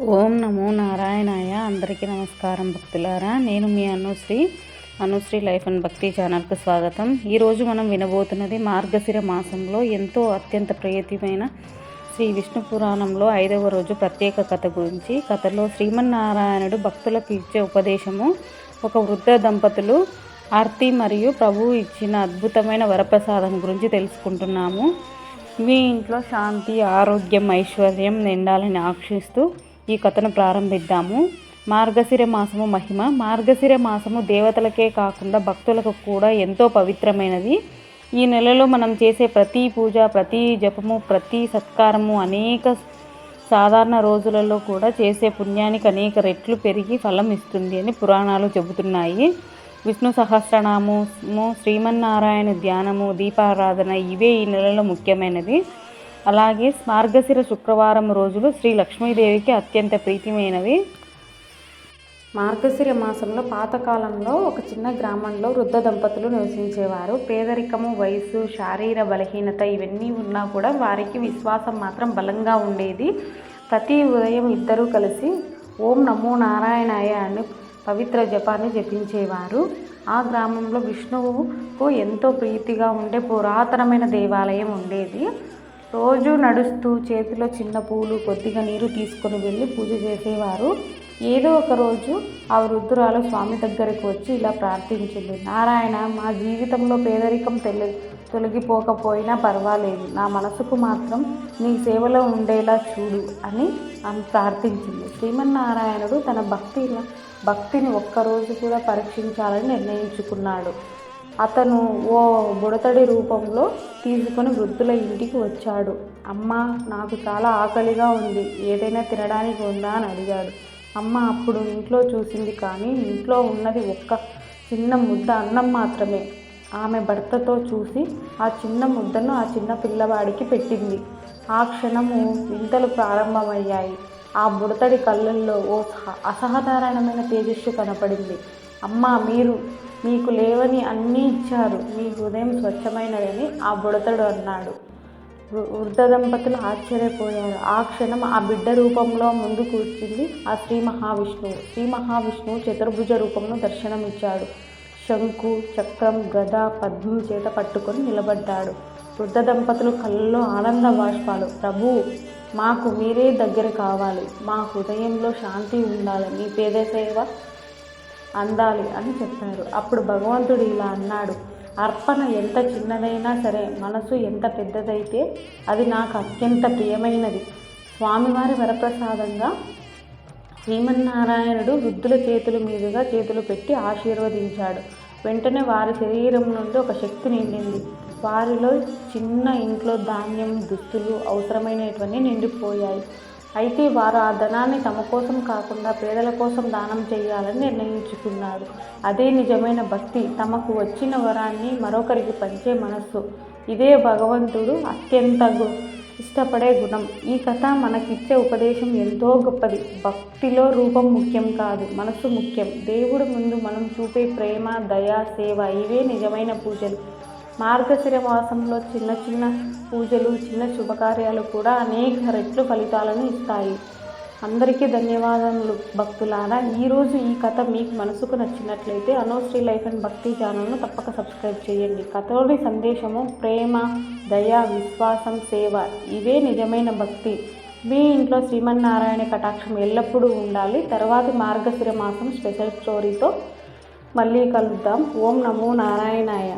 ఓం నమో నారాయణాయ. అందరికీ నమస్కారం భక్తులారా. నేను మీ అనుశ్రీ అనుశ్రీ లైఫ్ అండ్ భక్తి ఛానల్కు స్వాగతం. ఈరోజు మనం వినబోతున్నది మార్గశిర మాసంలో ఎంతో అత్యంత ప్రియతమైన శ్రీ విష్ణు పురాణంలో ఐదవ రోజు ప్రత్యేక కథ గురించి. కథలో శ్రీమన్నారాయణుడు భక్తులకు ఇచ్చే ఉపదేశము ఒక వృద్ధ దంపతులు ఆర్తి మరియు ప్రభువు ఇచ్చిన అద్భుతమైన వరప్రసాదం గురించి తెలుసుకుంటున్నాము. మీ ఇంట్లో శాంతి ఆరోగ్యం ఐశ్వర్యం నిండాలని ఆక్షిస్తూ ఈ కథను ప్రారంభిద్దాము. మార్గశిర మాసము మహిమ. మార్గశిర మాసము దేవతలకే కాకుండా భక్తులకు కూడా ఎంతో పవిత్రమైనది. ఈ నెలలో మనం చేసే ప్రతి పూజ ప్రతి జపము ప్రతి సత్కారము అనేక సాధారణ రోజులలో కూడా చేసే పుణ్యానికి అనేక రెట్లు పెరిగి ఫలం ఇస్తుంది అని పురాణాలు చెబుతున్నాయి. విష్ణు సహస్రనామము శ్రీమన్నారాయణ ధ్యానము దీపారాధన ఇవే ఈ నెలలో ముఖ్యమైనది అలాగే మార్గశిర శుక్రవారం రోజులు శ్రీ లక్ష్మీదేవికి అత్యంత ప్రీతిమైనవి. మార్గశిర మాసంలో పాతకాలంలో ఒక చిన్న గ్రామంలో వృద్ధ దంపతులు నివసించేవారు. పేదరికము వయసు శారీర బలహీనత ఇవన్నీ ఉన్నా కూడా వారికి విశ్వాసం మాత్రం బలంగా ఉండేది. ప్రతి ఉదయం ఇద్దరూ కలిసి ఓం నమో నారాయణాయ అని పవిత్ర జపాన్ని జపించేవారు. ఆ గ్రామంలో విష్ణువుకు ఎంతో ప్రీతిగా ఉండే పురాతనమైన దేవాలయం ఉండేది. రోజు నడుస్తూ చేతిలో చిన్న పూలు కొద్దిగా నీరు తీసుకొని వెళ్ళి పూజ చేసేవారు. ఏదో ఒక రోజు ఆ వృద్ధురాలు స్వామి దగ్గరికి వచ్చి ఇలా ప్రార్థించింది. నారాయణ మా జీవితంలో పేదరికం తెలి తొలగిపోకపోయినా పర్వాలేదు. నా మనసుకు మాత్రం నీ సేవలో ఉండేలా చూడు అని ఆమె ప్రార్థించింది. శ్రీమన్నారాయణుడు తన భక్తి భక్తిని ఒక్కరోజు కూడా పరీక్షించాలని నిర్ణయించుకున్నాడు. అతను ఓ బుడతడి రూపంలో తీసుకొని వృద్ధుల ఇంటికి వచ్చాడు. అమ్మ నాకు చాలా ఆకలిగా ఉంది. ఏదైనా తినడానికి ఉందా అని అడిగాడు. అమ్మ అప్పుడు ఇంట్లో చూసింది కానీ ఇంట్లో ఉన్నది ఒక్క చిన్న ముద్ద అన్నం మాత్రమే. ఆమె భర్తతో చూసి ఆ చిన్న ముద్దను ఆ చిన్న పిల్లవాడికి పెట్టింది. ఆ క్షణము వింతలు ప్రారంభమయ్యాయి. ఆ బుడతడి కళ్ళల్లో ఓ అసాధారణమైన తేజస్సు కనపడింది. అమ్మ మీరు మీకు లేవని అన్నీ ఇచ్చారు. మీ హృదయం స్వచ్ఛమైనదని ఆ బుడతడు అన్నాడు. వృద్ధ దంపతులు ఆశ్చర్యపోయారు. ఆ క్షణం ఆ బిడ్డ రూపంలో ముందు కూర్చుంది ఆ శ్రీ మహావిష్ణువు. శ్రీ మహావిష్ణువు చతుర్భుజ రూపంలో దర్శనమిచ్చాడు. శంకు చక్రం గద పద్మం చేత పట్టుకొని నిలబడ్డాడు. వృద్ధ దంపతులు కళ్ళలో ఆనంద బాష్పాలు. ప్రభు మాకు మీరే దగ్గర కావాలి. మా హృదయంలో శాంతి ఉండాలి. మీ పేద సేవ అందాలి అని చెప్పారు. అప్పుడు భగవంతుడు ఇలా అన్నాడు అర్పణ ఎంత చిన్నదైనా సరే మనసు ఎంత పెద్దదైతే అది నాకు అత్యంత ప్రియమైనది. స్వామివారి వరప్రసాదంగా శ్రీమన్నారాయణుడు వృద్ధుల చేతుల మీదుగా చేతులు పెట్టి ఆశీర్వదించాడు. వెంటనే వారి శరీరం నుండి ఒక శక్తి నిండింది. వారిలో చిన్న ఇంట్లో ధాన్యం దుస్తులు అవసరమైనటువన్నీ నిండిపోయాయి. అయితే వారు ఆ ధనాన్ని తమ కోసం కాకుండా పేదల కోసం దానం చేయాలని నిర్ణయించుకున్నారు. అదే నిజమైన భక్తి. తమకు వచ్చిన వరాన్ని మరొకరికి పంచే మనస్సు. ఇదే భగవంతుడు అత్యంత ఇష్టపడే గుణం. ఈ కథ మనకిచ్చే ఉపదేశం ఎంతో గొప్పది. భక్తిలో రూపం ముఖ్యం కాదు మనసు ముఖ్యం. దేవుడు ముందు మనం చూపే ప్రేమ దయ సేవ ఇవే నిజమైన పూజలు. మార్గశిర మాసంలో చిన్న చిన్న పూజలు చిన్న శుభకార్యాలు కూడా అనేక రెట్లు ఫలితాలను ఇస్తాయి. అందరికీ ధన్యవాదములు భక్తులారా. ఈరోజు ఈ కథ మీకు మనసుకు నచ్చినట్లయితే అనోశ్రీ లైఫ్ అండ్ భక్తి ఛానల్ను తప్పక సబ్స్క్రైబ్ చేయండి. కథలోని సందేశము ప్రేమ దయ విశ్వాసం సేవ ఇవే నిజమైన భక్తి. మీ ఇంట్లో శ్రీమన్నారాయణ కటాక్షం ఎల్లప్పుడూ ఉండాలి. తర్వాతి మార్గశిర మాసం స్పెషల్ స్టోరీతో మళ్ళీ కలుద్దాం. ఓం నమో నారాయణాయ.